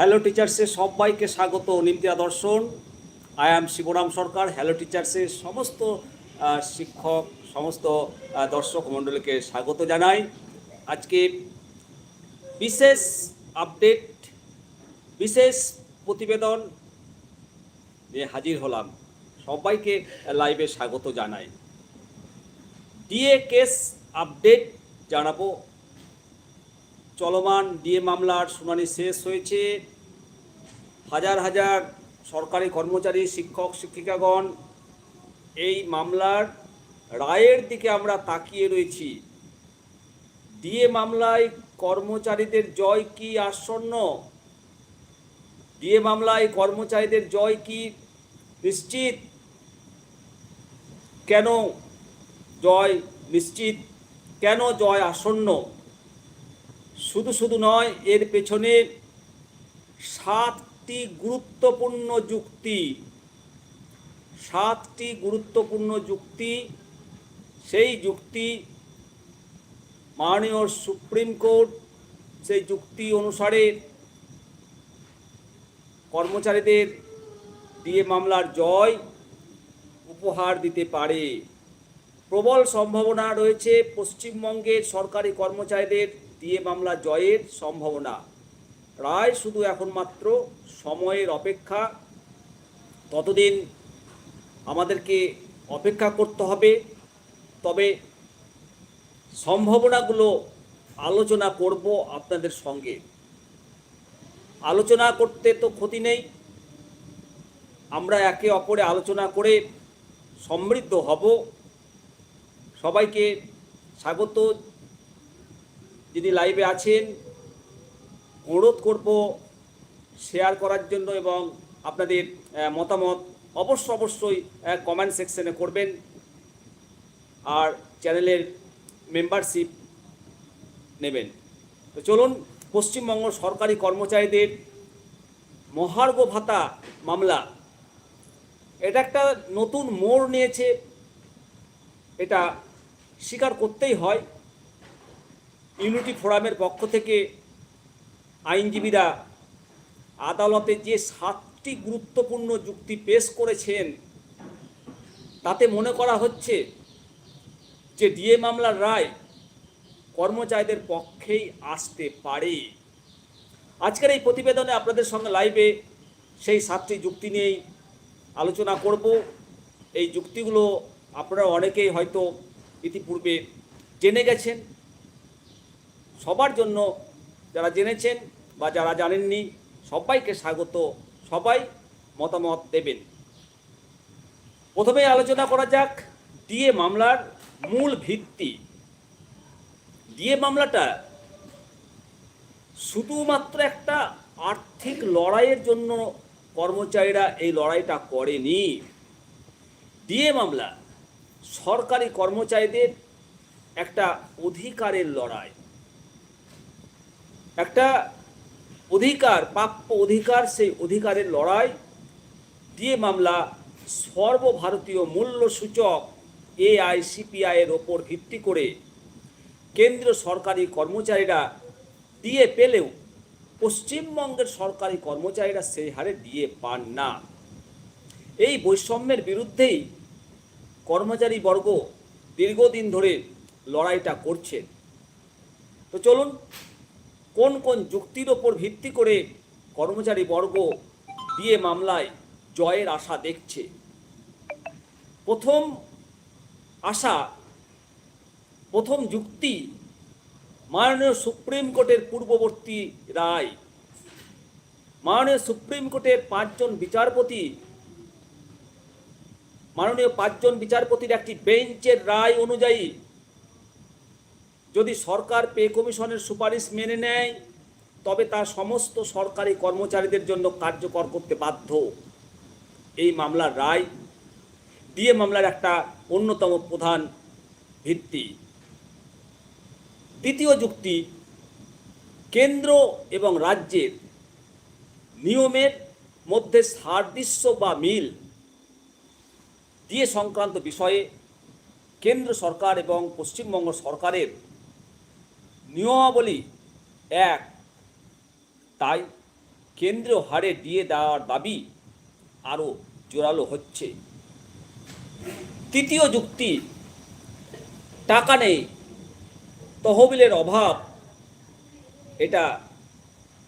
Hello টিচার্সে সবাইকে স্বাগত, নিমতিয়া দর্শন। I am Shibram Sarkar hello টিচার্সের সমস্ত শিক্ষক, সমস্ত দর্শক মণ্ডলীকে স্বাগত জানাই। আজকে বিশেষ আপডেট, বিশেষ প্রতিবেদন নিয়ে হাজির হলাম। সবাইকে লাইভে স্বাগত জানাই। ডিএ কেস আপডেট জানাব। চলমান ডিএ মামলার শুনানি শেষ হয়েছে। হাজার হাজার সরকারি কর্মচারী, শিক্ষক, শিক্ষিকাগণ, এই মামলার রায়ের দিকে আমরা তাকিয়ে রয়েছি। ডিএ মামলায় কর্মচারীদের জয় কি আসন্ন? ডিএ মামলায় কর্মচারীদের জয় কি নিশ্চিত? কেন জয় নিশ্চিত? কেন জয় আসন্ন? শুধু শুধু নয়, এর পেছনে সাতটি গুরুত্বপূর্ণ যুক্তি। সাতটি গুরুত্বপূর্ণ যুক্তি। সেই যুক্তি মাননীয় সুপ্রিম কোর্ট সেই যুক্তি অনুসারে কর্মচারীদের দিয়ে মামলার জয় উপহার দিতে পারে। প্রবল সম্ভাবনা রয়েছে পশ্চিমবঙ্গের সরকারি কর্মচারীদের দিয়ে মামলা জয়ের সম্ভাবনা। রায় শুধু এখন মাত্র সময়ের অপেক্ষা, ততদিন আমাদেরকে অপেক্ষা করতে হবে। তবে সম্ভাবনাগুলো আলোচনা করব আপনাদের সঙ্গে। আলোচনা করতে তো ক্ষতি নেই। আমরা একে অপরে আলোচনা করে সমৃদ্ধ হব। সবাইকে স্বাগত। যিনি লাইভে আছেন অনুরোধ করব শেয়ার করার জন্য এবং আপনাদের মতামত অবশ্য অবশ্যই কমেন্ট সেকশনে করবেন। আর চ্যানেলের মেম্বারশিপ নেবেন। তো চলুন, পশ্চিমবঙ্গ সরকারি কর্মচারীদের মহার্ঘ ভাতা মামলা। এটা একটা নতুন মোড় নিয়েছে। এটা স্বীকার করতেই হয়। ইউনিটি ফোরামের পক্ষ থেকে আইনজীবীরা আদালতে যে সাতটি গুরুত্বপূর্ণ যুক্তি পেশ করেছেন, তাতে মনে করা হচ্ছে যে ডিএ মামলার রায় কর্মচারীদের পক্ষেই আসতে পারে। আজকের এই প্রতিবেদনে আপনাদের সঙ্গে লাইভে সেই সাতটি যুক্তি নিয়েই আলোচনা করব। এই যুক্তিগুলো আপনারা অনেকেই হয়তো ইতিপূর্বে জেনে গেছেন। সবার জন্য যারা জেনেছেন বা যারা জানেননি, সবাইকে স্বাগত। সবাই মতামত দেবেন। প্রথমে আলোচনা করা যাক ডিএ মামলার মূল ভিত্তি। ডিএ মামলাটা শুধুমাত্র একটা আর্থিক লড়াইয়ের জন্য কর্মচারীরা এই লড়াইটা করেনি। ডিএ মামলা সরকারি কর্মচারীদের একটা অধিকারের লড়াই। একটা অধিকার, প্রাপ্য অধিকার, সেই অধিকারের লড়াই দিয়ে মামলা সর্বভারতীয় মূল্য সূচক এআইসিপিআই এর ওপর ভিত্তি করে কেন্দ্রীয় সরকারি কর্মচারীরা দিয়ে পেলেও পশ্চিমবঙ্গের সরকারি কর্মচারীরা সেই হারে দিয়ে পান না। এই বৈষম্যের বিরুদ্ধেই কর্মচারী বর্গ দীর্ঘদিন ধরে লড়াইটা করছেন। তো চলুন কোন কোন যুক্তির ওপর ভিত্তি করে কর্মচারী বর্গ দিয়ে মামলায় জয়ের আশা দেখছে? প্রথম আশা, প্রথম যুক্তি মাননীয় সুপ্রিম কোর্টের পূর্ববর্তী রায়। মাননীয় সুপ্রিম কোর্টের পাঁচজন বিচারপতি, মাননীয় পাঁচজন বিচারপতির একটি বেঞ্চের রায় অনুযায়ী যদি সরকার পে কমিশনের সুপারিশ মেনে নেয়, তবে তা সমস্ত সরকারি কর্মচারীদের জন্য কার্যকর করতে বাধ্য। এই মামলার রায় ডিএ মামলার একটা অন্যতম প্রধান ভিত্তি। দ্বিতীয় যুক্তি, কেন্দ্র এবং রাজ্যের নিয়মের মধ্যে সাদৃশ্য বা মিল দিয়ে সংক্রান্ত বিষয়ে কেন্দ্র সরকার এবং পশ্চিমবঙ্গ সরকারের নিয়মাবলী এক, তাই কেন্দ্রীয় হারে দিয়ে দেওয়ার দাবি আরও জোরালো হচ্ছে। তৃতীয় যুক্তি, টাকা নেই, তহবিলের অভাব, এটা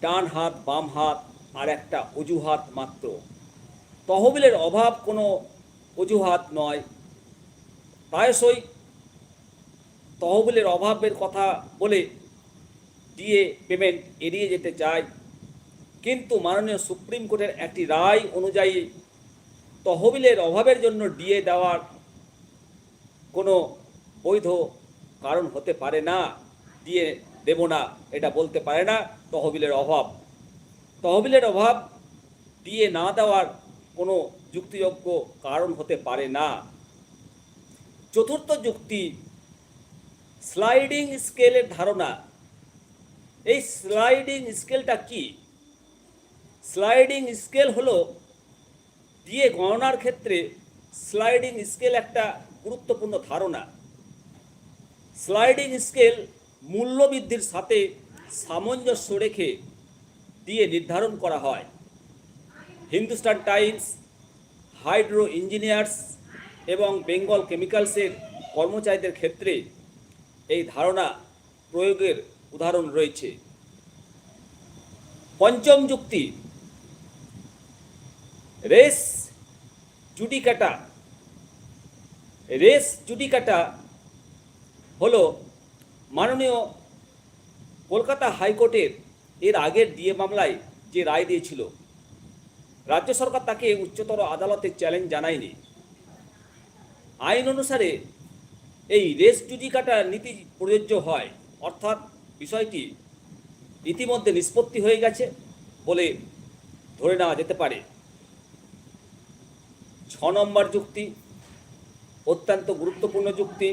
ডান হাত, বাম হাত, আর একটা অজুহাত মাত্র। তহবিলের অভাব কোনো অজুহাত নয়। প্রায়শই তহবিলের অভাবের কথা বলে দিয়ে পেমেন্ট এড়িয়ে যেতে চায়। কিন্তু মাননীয় সুপ্রিম কোর্টের একটি রায় অনুযায়ী তহবিলের অভাবের জন্য ডিএ দেওয়ার কোনো বৈধ কারণ হতে পারে না। দিয়ে দেব না, এটা বলতে পারে না, তহবিলের অভাব। তহবিলের অভাব দিয়ে না দেওয়ার কোনো যুক্তিযোগ্য কারণ হতে পারে না। চতুর্থ যুক্তি স্লাইডিং স্কেলের ধারণা। এই স্লাইডিং স্কেলটা কি? স্লাইডিং স্কেল হলো দিয়ে গণনার ক্ষেত্রে স্লাইডিং স্কেল একটা গুরুত্বপূর্ণ ধারণা। স্লাইডিং স্কেল মূল্যবৃদ্ধির সাথে সামঞ্জস্য রেখে দিয়ে নির্ধারণ করা হয়। হিন্দুস্তান টাইমস, হাইড্রো ইঞ্জিনিয়ার্স এবং বেঙ্গল কেমিক্যালসের কর্মচারীদের ক্ষেত্রে এই ধারণা প্রয়োগের উদাহরণ রয়েছে। পঞ্চম যুক্তি, রেস জুডিকাটা রেস জুডিকাটা হলো মাননীয় কলকাতা হাইকোর্টের এর আগের ডিএ মামলায় যে রায় দিয়েছিল। রাজ্য সরকার তাকে উচ্চতর আদালতে চ্যালেঞ্জ জানায়নি। আইন অনুসারে এই রেস জুডিকাটা নীতি প্রযোজ্য হয়। অর্থাৎ বিষয়টি ইতিমধ্যে নিষ্পত্তি হয়ে গেছে বলে ধরে নেওয়া যেতে পারে। ছ নম্বর যুক্তি, অত্যন্ত গুরুত্বপূর্ণ যুক্তি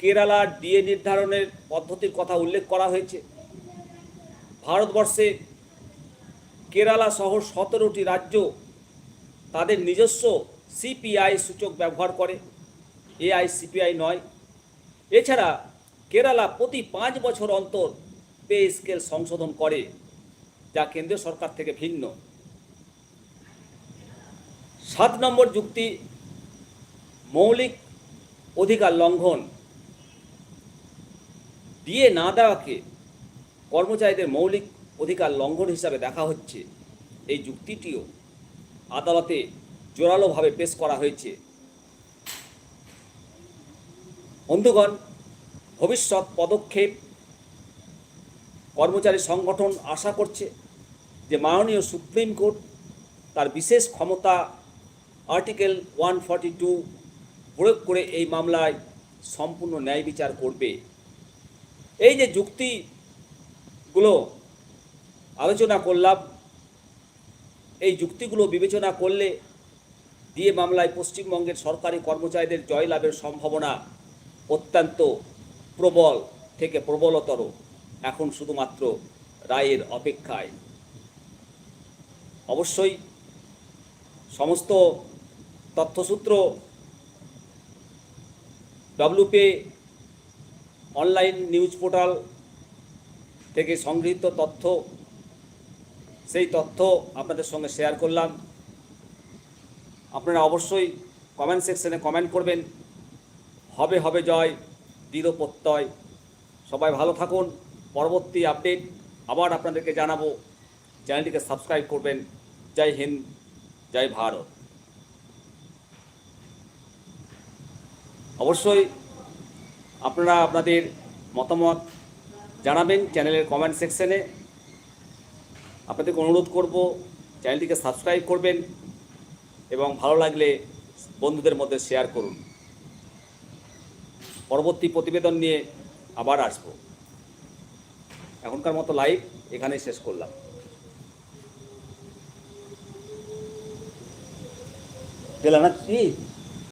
কেরালার ডিএ নির্ধারণের পদ্ধতির কথা উল্লেখ করা হয়েছে। ভারতবর্ষে কেরালা সহ সতেরোটি রাজ্য তাদের নিজস্ব সিপিআই সূচক ব্যবহার করে। এআই সিপিআই নয়। এছাড়া কেরালা প্রতি পাঁচ বছর অন্তর পে স্কেল সংশোধন করে, যা কেন্দ্রীয় সরকার থেকে ভিন্ন। সাত নম্বর যুক্তি, মৌলিক অধিকার লঙ্ঘন। দিয়ে না দেওয়াকে কর্মচারীদের মৌলিক অধিকার লঙ্ঘন হিসাবে দেখা হচ্ছে। এই যুক্তিটিও আদালতে জোরালোভাবে পেশ করা হয়েছে। বন্ধুগণ, ভবিষ্যৎ পদক্ষেপ কর্মচারী সংগঠন আশা করছে যে মাননীয় সুপ্রিম কোর্ট তার বিশেষ ক্ষমতা আর্টিকেল ওয়ান ফর্টি টু প্রয়োগ করে এই মামলায় সম্পূর্ণ ন্যায় বিচার করবে। এই যে যুক্তিগুলো আলোচনা করলাম, এই যুক্তিগুলো বিবেচনা করলে দিয়ে মামলায় পশ্চিমবঙ্গের সরকারি কর্মচারীদের জয়লাভের সম্ভাবনা অত্যন্ত প্রবল থেকে প্রবলতর এখন শুধুমাত্র রায়ের অপেক্ষায়। অবশ্যই সমস্ত তথ্যসূত্র ডব্লুপে অনলাইন নিউজ পোর্টাল থেকে সংগৃহীত তথ্য, সেই তথ্য আপনাদের সঙ্গে শেয়ার করলাম। আপনারা অবশ্যই কমেন্ট সেকশনে কমেন্ট করবেন। হবে হবে জয়, দৃঢ় প্রত্যয়। সবাই ভালো থাকুন। পরবর্তী আপডেট আবার আপনাদেরকে জানাব। চ্যানেলটিকে সাবস্ক্রাইব করবেন। জয় হিন্দ, জয় ভারত। অবশ্যই আপনারা আপনাদের মতামত জানাবেন চ্যানেলের কমেন্ট সেকশনে আপনাদেরকে অনুরোধ করব চ্যানেলটিকে সাবস্ক্রাইব করবেন এবং ভালো লাগলে বন্ধুদের মধ্যে শেয়ার করুন। পরবর্তী প্রতিবেদন নিয়ে আবার আসব। এখনকার মতো লাইভ এখানেই শেষ করলাম। গেল না